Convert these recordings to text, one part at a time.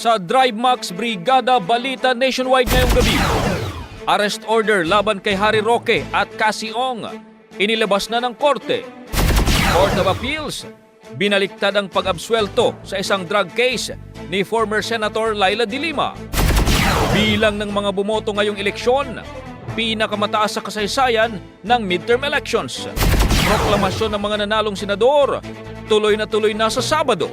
Sa Drive Max Brigada Balita Nationwide ngayong gabi. Arrest order laban kay Harry Roque at Cassie Ong. Inilabas na ng korte. Court of Appeals. Binaliktad ang pag-absuelto sa isang drug case ni former Senator Laila De Lima. Bilang ng mga bumoto ngayong eleksyon, pinakamataas sa kasaysayan ng midterm elections. Proklamasyon ng mga nanalong senador, tuloy na tuloy na sa Sabado.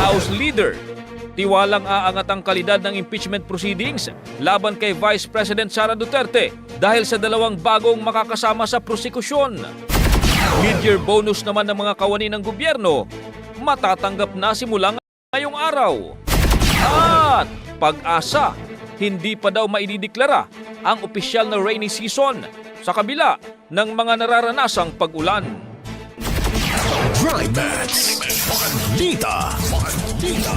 House Leader, tiwalang aangat ang kalidad ng impeachment proceedings laban kay Vice President Sara Duterte dahil sa dalawang bagong makakasama sa prosekusyon. Mid-year bonus naman ng mga kawani ng gobyerno matatanggap na simulang ngayong araw. At pag-asa, hindi pa daw maidideklara ang opisyal na rainy season sa kabila ng mga nararanasang pag-ulan. Drive Max. Balita. Balita.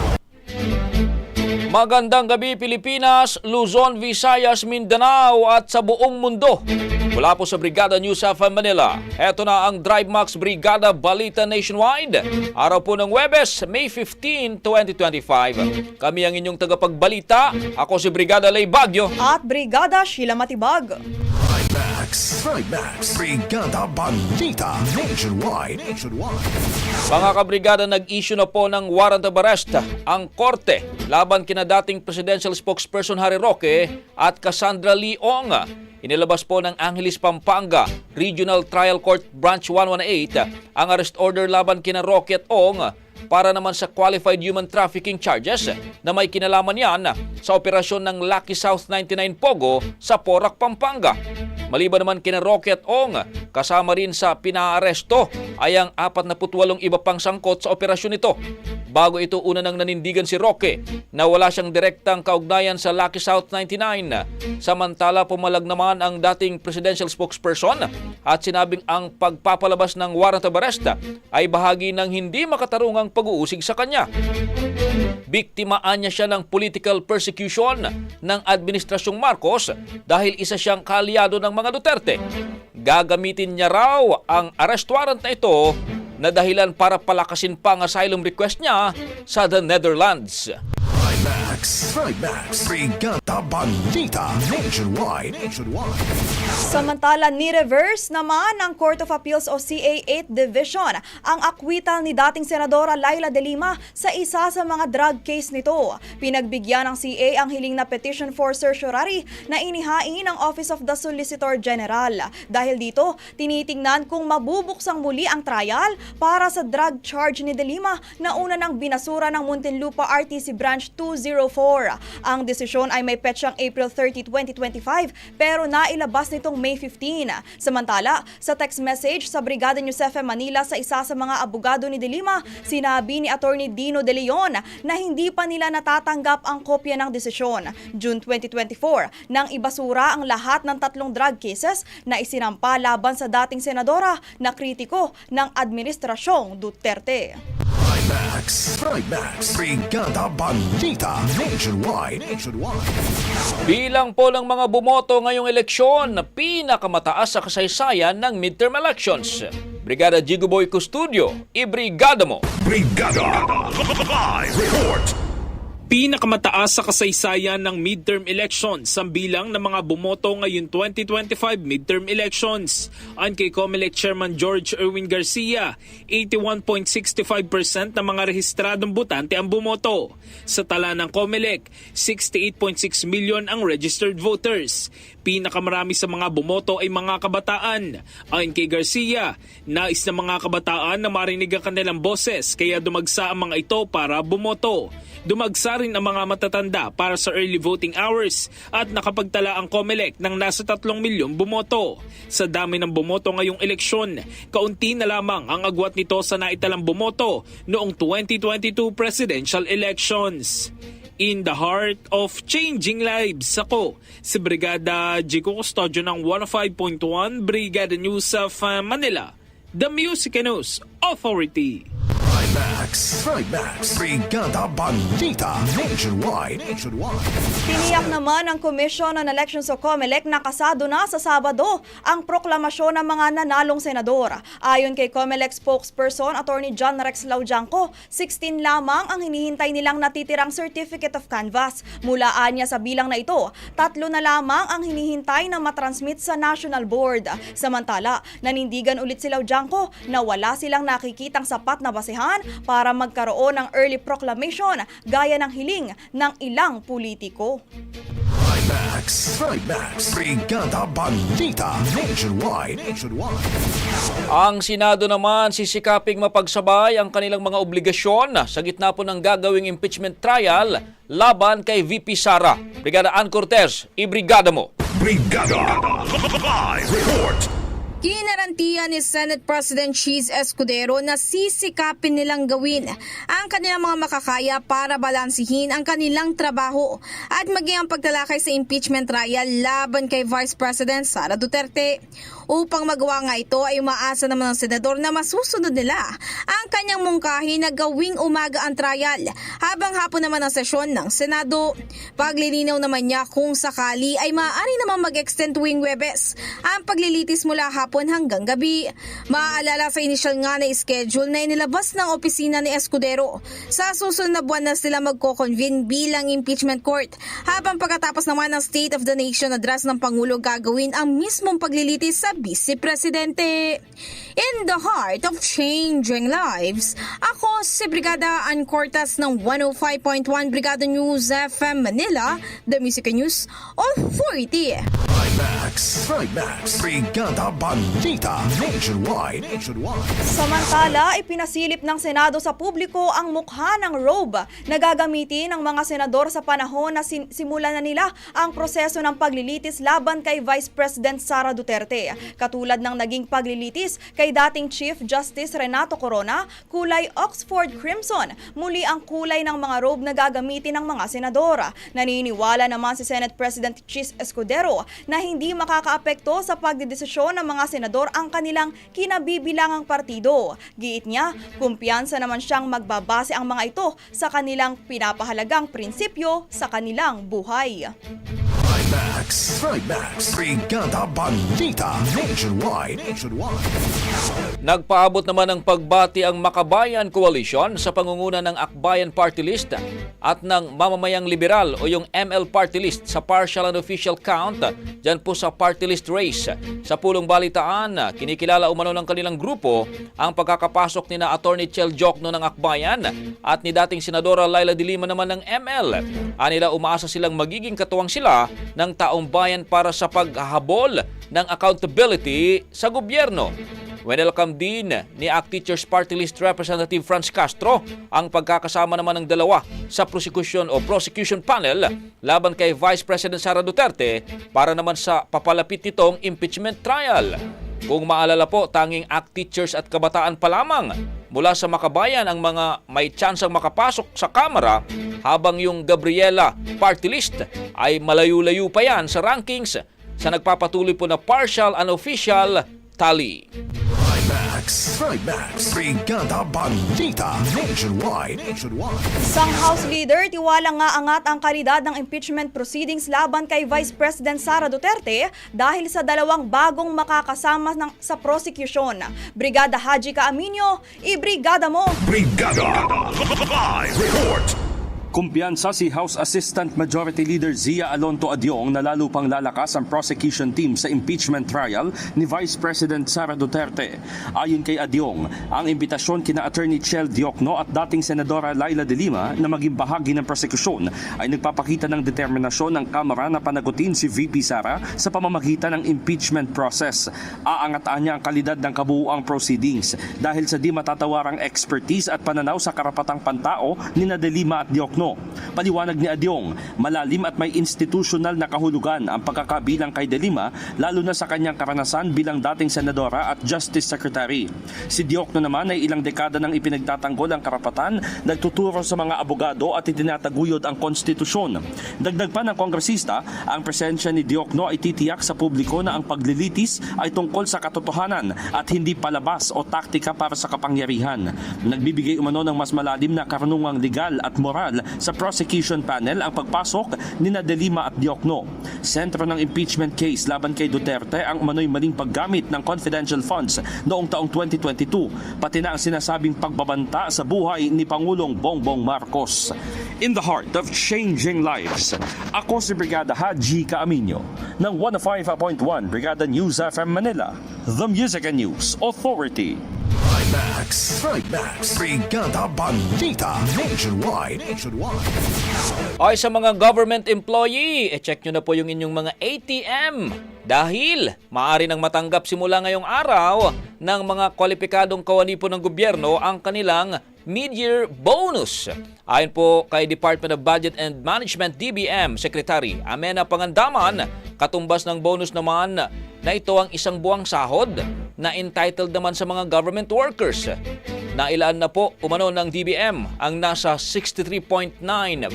Magandang gabi Pilipinas, Luzon, Visayas, Mindanao at sa buong mundo. Mula po sa Brigada News of Manila, eto na ang Drive Max Brigada Balita Nationwide. Araw po ng Webes, May 15, 2025. Kami ang inyong tagapagbalita. Ako si Brigada Lay Bagyo. at Brigada Sheila Matibag. Max. Thrive Max. Brigada Balita Nationwide. Nationwide. Mga kabrigada, nag-issue na po ng warrant of arrest ang korte laban kina dating presidential spokesperson Harry Roque at Cassandra Leong. Inilabas po ng Angeles, Pampanga Regional Trial Court Branch 118 ang arrest order laban kina Roque at Ong para naman sa qualified human trafficking charges na may kinalaman yan sa operasyon ng Lucky South 99 Pogo sa Porac, Pampanga. Maliban naman kina Roque at Ong, kasama rin sa pinaaresto ay ang 48 iba pang sangkot sa operasyon nito. Bago ito una nang nanindigan si Roque na wala siyang direktang kaugnayan sa Lucky South 99. Samantala pumalag naman ang dating presidential spokesperson at sinabing ang pagpapalabas ng warrant of arrest ay bahagi ng hindi makatarungang pag-uusig sa kanya. Biktimaan niya siya ng political persecution ng Administrasyong Marcos dahil isa siyang kalyado ng mga Duterte. Gagamitin niya raw ang arrest warrant na ito na dahilan para palakasin pa ang asylum request niya sa the Netherlands. Trimax, Trimax, Brigada Balita, Nationwide, Nationwide. Samantala, ni-reverse naman ng Court of Appeals o CA 8 Division ang akwital ni dating Senadora Laila De Lima sa isa sa mga drug case nito. Pinagbigyan ng CA ang hiling na petition for certiorari na inihain ng Office of the Solicitor General. Dahil dito, tinitingnan kung mabubuksang muli ang trial para sa drug charge ni De Lima na una ng binasura ng Muntinlupa RTC Branch 204. Ang desisyon ay may petsang April 30, 2025 pero nailabas nitong May 15. Samantala, sa text message sa Brigada FM Manila sa isa sa mga abogado ni De Lima, sinabi ni Attorney Dino De Leon na hindi pa nila natatanggap ang kopya ng desisyon. June 2024, nang ibasura ang lahat ng tatlong drug cases na isinampa laban sa dating senadora na kritiko ng Administrasyong Duterte. Trimax, Trimax, Brigada Balita, Nationwide, Nationwide. Bilang po ng mga bumoto ngayong eleksyon na pinakamataas sa kasaysayan ng midterm elections. Brigada Jigoboy Custudio, ibrigada mo! Brigada Live Report. Pinakamataas sa kasaysayan ng midterm elections ang bilang ng mga bumoto ngayon 2025 midterm elections. Ayon kay COMELEC Chairman George Erwin Garcia, 81.65% ng mga rehistradong botante ang bumoto. Sa tala ng COMELEC, 68.6 million ang registered voters. Pinakamarami sa mga bumoto ay mga kabataan. Ayon kay Garcia, nais ng mga kabataan na marinig ang kanilang boses kaya dumagsa ang mga ito para bumoto. Dumagsa rin ang mga matatanda para sa early voting hours at nakapagtala ang COMELEC ng nasa 3 milyong bumoto. Sa dami ng bumoto ngayong eleksyon, kaunti na lamang ang agwat nito sa naitalang bumoto noong 2022 presidential elections. In the heart of changing lives, ako si Brigada Jico Custodio ng 105.1 Brigada News of uh, Manila, the Music News Authority. Trimax, Trimax, Brigada Balita, Nationwide, Nationwide. Tiniyak naman ng Commission on Elections o COMELEC na kasado na sa Sabado ang proklamasyon ng mga nanalong senador. Ayon kay COMELEC spokesperson Attorney John Rex Laujanco, 16 lamang ang hinihintay nilang natitirang Certificate of Canvas. Mulaan niya sa bilang na ito, tatlo na lamang ang hinihintay na matransmit sa National Board. Samantala, nanindigan ulit si Laujanco na wala silang nakikitang sapat na basehan para magkaroon ng early proclamation gaya ng hiling ng ilang politiko. Trimax, Trimax, Brigada Balita, Nationwide, Nationwide. Ang Senado naman sisikaping mapagsabay ang kanilang mga obligasyon sa gitna po ng gagawing impeachment trial laban kay VP Sara. Brigada Ann Cortez, ibrigada mo! Brigada Live Report. Ginarantiya ni Senate President Cheese Escudero na sisikapin nilang gawin ang kanilang mga makakaya para balansihin ang kanilang trabaho at maging ang pagtalakay sa impeachment trial laban kay Vice President Sara Duterte. Upang magawa nga ito ay umaasa naman ng senador na masusunod nila ang kanyang mungkahi na gawing umaga ang trial habang hapon naman ang sesyon ng Senado. Paglilinaw naman niya kung sakali ay maaari naman mag-extend tuwing Webes ang paglilitis mula hapon hanggang gabi. Maaalala sa initial nga na schedule na inilabas ng opisina ni Escudero. Sa susunod na buwan na sila magko-convene bilang impeachment court habang pagkatapos naman ng State of the Nation address ng Pangulo gagawin ang mismong paglilitis sa Vice Presidente. In the heart of changing lives, ako si Brigada Ann Cortas ng 105.1 Brigada News FM Manila, The Music News Authority. Max, Max, Brigada Balita Nationwide. Nationwide. Samantala, ipinasilip ng Senado sa publiko ang mukha ng robe na gagamitin ng mga senador sa panahon na sin- simulan na nila ang proseso ng paglilitis laban kay Vice President Sara Duterte. Katulad ng naging paglilitis kay dating Chief Justice Renato Corona, kulay Oxford Crimson, muli ang kulay ng mga robe na gagamitin ng mga senador. Naniniwala naman si Senate President Chis Escudero na hindi makakaapekto sa pagdidesisyon ng mga senador ang kanilang kinabibilangang partido. Giit niya, kumpiyansa naman siyang magbabase ang mga ito sa kanilang pinapahalagang prinsipyo sa kanilang buhay. Max, Max, Brigada Balita Nationwide. Nationwide. Nagpaabot naman ng pagbati ang Makabayan Coalition sa pangunguna ng Akbayan Party List at ng Mamamayang Liberal o yung ML Party List sa partial and official count dyan po sa party list race. Sa pulong balitaan, kinikilala umano ng kanilang grupo ang pagkakapasok ni na Attorney Chel Jokno ng Akbayan at ni dating Senadora Laila de Lima naman ng ML. Anila umaasa silang magiging katuwang sila ng taong bayan para sa paghahabol ng accountability sa gobyerno. Welcome din ni ACT Teachers Party List Representative Franz Castro ang pagkakasama naman ng dalawa sa prosecution o prosecution panel laban kay Vice President Sara Duterte para naman sa papalapit nitong impeachment trial. Kung maalala po, tanging ACT Teachers at kabataan pa lamang mula sa makabayan ang mga may tsansang makapasok sa Kamara habang yung Gabriela Party List ay malayo-layo pa yan sa rankings sa nagpapatuloy po na partial and official tally. Max, Max, Brigada Balita Nationwide. Nationwide. Sang House Leader, tiwala nga angat ang kalidad ng impeachment proceedings laban kay Vice President Sara Duterte dahil sa dalawang bagong makakasama ng, sa prosecution. Brigada Haji Kaaminyo, ibrigada mo! Brigada Live Report. Kumpiyansa si House Assistant Majority Leader Zia Alonto Adyong na lalo pang lalakas ang prosecution team sa impeachment trial ni Vice President Sara Duterte. Ayon kay Adyong, ang imbitasyon kina Attorney Chel Diokno at dating Senadora Laila de Lima na maging bahagi ng prosekusyon ay nagpapakita ng determinasyon ng Kamara na panagutin si VP Sara sa pamamagitan ng impeachment process. Aangataan niya ang kalidad ng kabuuang proceedings dahil sa di matatawarang expertise at pananaw sa karapatang pantao ni na de Lima at Diokno. Paliwanag ni Adyong, malalim at may institutional na kahulugan ang pagkakabilang kay De Lima lalo na sa kanyang karanasan bilang dating senadora at justice secretary. Si Diokno naman ay ilang dekada nang ipinagtatanggol ang karapatan, nagtuturo sa mga abogado at itinataguyod ang konstitusyon. Dagdag pa ng kongresista, ang presensya ni Diokno ay titiyak sa publiko na ang paglilitis ay tungkol sa katotohanan at hindi palabas o taktika para sa kapangyarihan. Nagbibigay umano ng mas malalim na karunungang legal at moral sa prosecution panel ang pagpasok ni na De Lima at Diokno. Sentro ng impeachment case laban kay Duterte ang umano'y maling paggamit ng confidential funds noong taong 2022, pati na ang sinasabing pagbabanta sa buhay ni Pangulong Bongbong Marcos. In the heart of changing lives, ako si Brigada Haji Kaaminyo ng 105.1 Brigada News FM Manila, the Music and News Authority. Max, Max, Brigada Balita Nationwide. Nationwide. Ay sa mga government employee, e-check nyo na po yung inyong mga ATM. Dahil maaari nang matanggap simula ngayong araw ng mga kwalipikadong kawani po ng gobyerno ang kanilang mid-year bonus. Ayon po kay Department of Budget and Management DBM Secretary Amena Pangandaman, katumbas ng bonus naman na ito ang isang buwang sahod na entitled naman sa mga government workers. Nailaan na po umano ng DBM ang nasa 63.9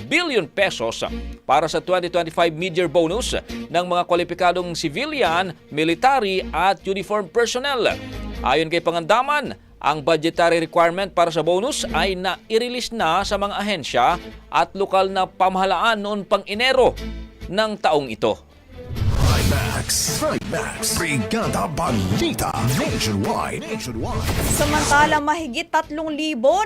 billion pesos para sa 2025 mid-year bonus ng mga kwalipikadong civilian, military at uniform personnel. Ayon kay Pangandaman, ang budgetary requirement para sa bonus ay na-release na sa mga ahensya at lokal na pamahalaan noon pang Enero ng taong ito. Max, Max, Brigada Balita Nationwide. Nationwide. Samantala, mahigit 3,000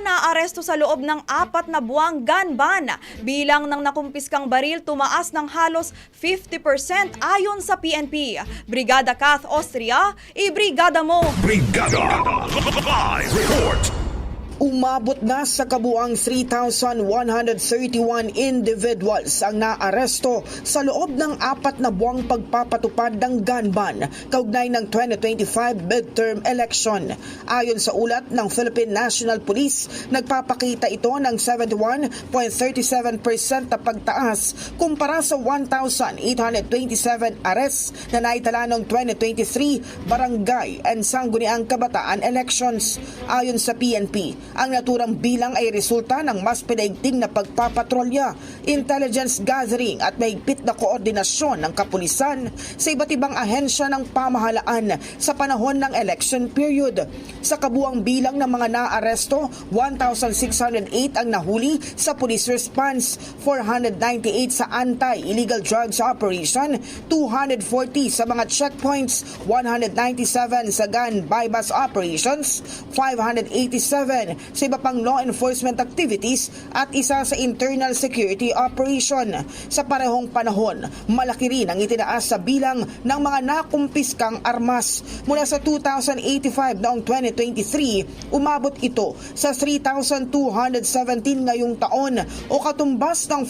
na aresto sa loob ng apat na buwang gun ban. Bilang ng nakumpiskang baril tumaas ng halos 50% ayon sa PNP. Brigada Kath Austria, ibrigada mo! Brigada Live Report. Umabot na sa kabuang 3,131 individuals ang naaresto sa loob ng apat na buwang pagpapatupad ng gun ban kaugnay ng 2025 midterm election. Ayon sa ulat ng Philippine National Police, nagpapakita ito ng 71.37% na pagtaas kumpara sa 1,827 arrests na naitala noong 2023 barangay and sangguniang kabataan elections. Ayon sa PNP, ang naturang bilang ay resulta ng mas pinaigting na pagpapatrolya, intelligence gathering at mahigpit na koordinasyon ng kapulisan sa iba't ibang ahensya ng pamahalaan sa panahon ng election period. Sa kabuang bilang ng mga naaresto, 1,608 ang nahuli sa police response, 498 sa anti-illegal drugs operation, 240 sa mga checkpoints, 197 sa gun bypass operations, 587 sa iba pang law enforcement activities at isa sa internal security operation. Sa parehong panahon, malaki rin ang itinaas sa bilang ng mga nakumpiskang armas. Mula sa 2,085 noong 2023, umabot ito sa 3,217 ngayong taon o katumbas ng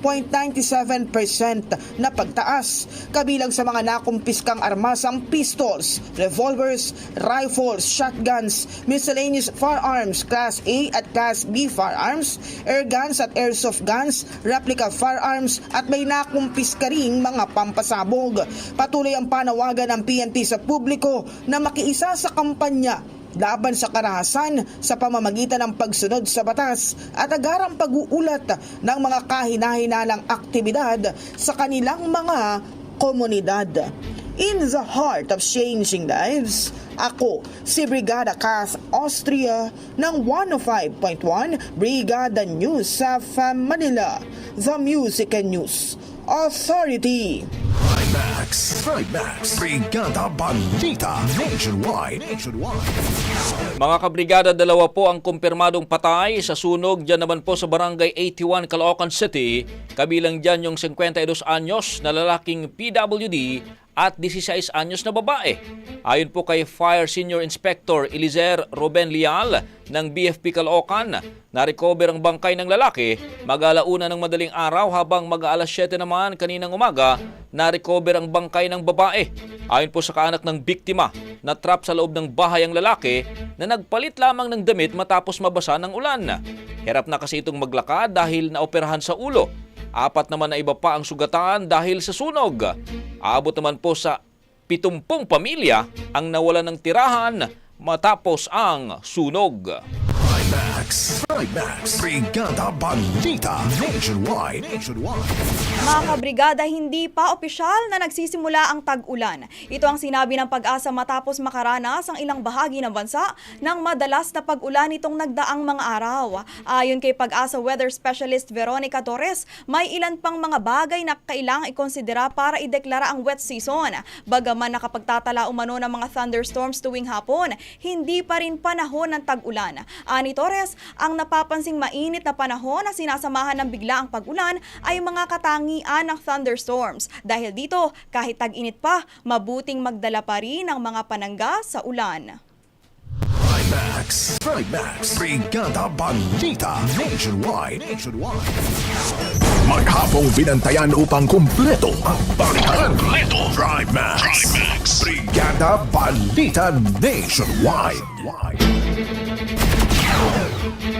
49.97% na pagtaas. Kabilang sa mga nakumpiskang armas ang pistols, revolvers, rifles, shotguns, miscellaneous firearms Class A at Class B firearms, air guns at airsoft guns, replica firearms at may nakumpiska ring mga pampasabog. Patuloy ang panawagan ng PNP sa publiko na makiisa sa kampanya laban sa karahasan sa pamamagitan ng pagsunod sa batas at agarang pag-uulat ng mga kahinahinalang aktibidad sa kanilang mga komunidad. In the heart of changing lives, ako si Brigada Cass Austria ng 105.1 Brigada News sa Manila, The Music and News Authority. Trimax, Trimax, Brigada Balita Nationwide. Nationwide. Mga kabrigada, dalawa po ang kumpirmadong patay sa sunog dyan naman po sa Barangay 81, Caloocan City. Kabilang dyan yung 52 anyos na lalaking PWD at 16 anyos na babae. Ayon po kay Fire Senior Inspector Elizer Ruben Lial ng BFP Caloocan, na-recover ang bangkay ng lalaki mag-alauna ng madaling araw habang mag-aalas 7 naman kaninang umaga, na-recover ang bangkay ng babae. Ayon po sa kaanak ng biktima, na-trap sa loob ng bahay ang lalaki na nagpalit lamang ng damit matapos mabasa ng ulan. Hirap na kasi itong maglakad dahil naoperahan sa ulo. Apat naman na iba pa ang sugatan dahil sa sunog. Aabot naman po sa 70 pamilya ang nawalan ng tirahan matapos ang sunog. Trimax, Trimax, Brigada Balita Nationwide. Nationwide. Mga kabrigada, hindi pa opisyal na nagsisimula ang tag-ulan. Ito ang sinabi ng pag-asa matapos makaranas ang ilang bahagi ng bansa ng madalas na pag-ulan itong nagdaang mga araw. Ayon kay pag-asa weather specialist Veronica Torres, may ilan pang mga bagay na kailangang ikonsidera para ideklara ang wet season. Bagaman nakapagtatala umano ng mga thunderstorms tuwing hapon, hindi pa rin panahon ng tag-ulan. Ani Torres, ang napapansing mainit na panahon na sinasamahan ng biglaang pag-ulan ay mga katangian ng thunderstorms. Dahil dito, kahit tag-init pa, mabuting magdala pa rin ng mga panangga sa ulan. Trimax, Trimax, Brigada Balita Nationwide. Nationwide. Maghapong binantayan upang kumpleto ang balitan. Kumpleto. Trimax, Trimax, Brigada Balita Nationwide.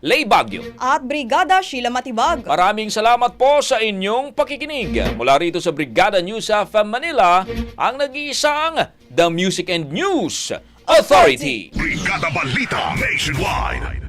Lay Bagyo. At Brigada Sheila Matibag. Maraming salamat po sa inyong pakikinig. Mula rito sa Brigada News FM Manila, ang nag-iisang The Music and News Authority. Brigada Balita Nationwide.